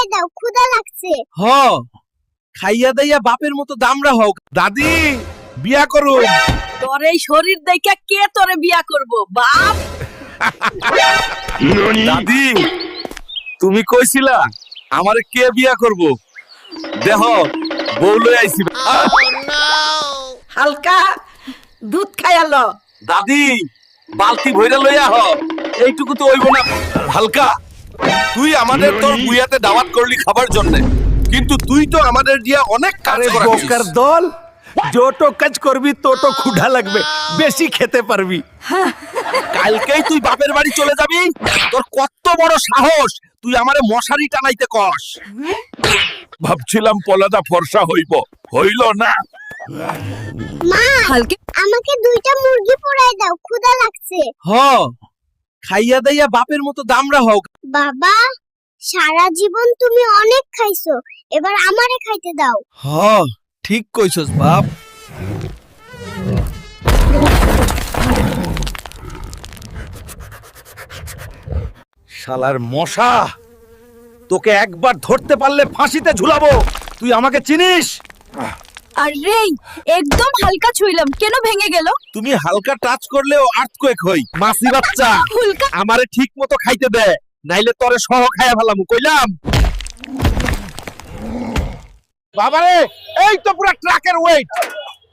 পুরাই দাও ক্ষুধা লাগছে। হ খাইয়া দাইয়া বাপের মতো দামরা হোক দাদি বিয়া করু তোর এই শরীর দেখে কে তোরে বিয়া করব? বাপ! দাদি তুমি কইছিলা আমারে কে বিয়া করব? দেহ বউ লই আইছি। হালকা দুধ খাইয়ালো দাদি বালতি ভইরা লইয়া হ। এইটুকু তো হইব না। হালকা। তুই আমাদের তোর বুয়াতে দাওয়াত করলি খাবার জন্য। কিন্তু তুই তো আমাদের দিয়া অনেক কাজ করাছিস দল যত কাজ করবি তত ক্ষুধা লাগবে বেশি খেতে পারবি। কালকেই তুই বাপের বাড়ি চলে যাবি? তোর কত বড় সাহস তুই আমারে মশারি টানাইতে কস। ভাবছিলাম পলাদা ফর্সা হইব হইল না। মা হালকা আমাকে দুইটা মুরগি পুরাই দাও ক্ষুধা লাগছে। হ। খাইয়া দাইয়া বাপের মতো দামরা হোক বাবা সারা জীবন তুমি অনেক খাইছো এবার আমারে খাইতে দাও। হ ঠিক কইছস বাপ। শালার মশা তোকে একবার ধরতে পারলে ফাঁসিতে ঝুলাবো। তুই আমাকে চিনিস? আরে একদম হালকা ছুইলাম। কেন ভেঙে গেল? তুমি হালকা টাচ করলেও আর্থকোয়েক হই। মাসি বাচ্চা হুলকা। আমারে ঠিক মতো খাইতে দে নাইলে তরে সহ খাইয়া ফেলামু কইলাম। বাবারে এই তো পুরা ট্রাকের ওয়েট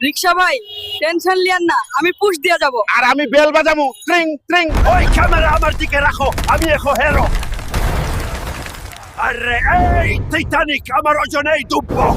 রিক্সা ভাই টেনশন লিয়ান না আমি পুশ দিয়া যাব। আর আমি বেল বাজামু ট্রিং ট্রিং ওই ক্যামেরা আমার দিকে রাখো আমি এখন হেরো। আরে এই টাইটানিক আমার ওজনেই ডুববো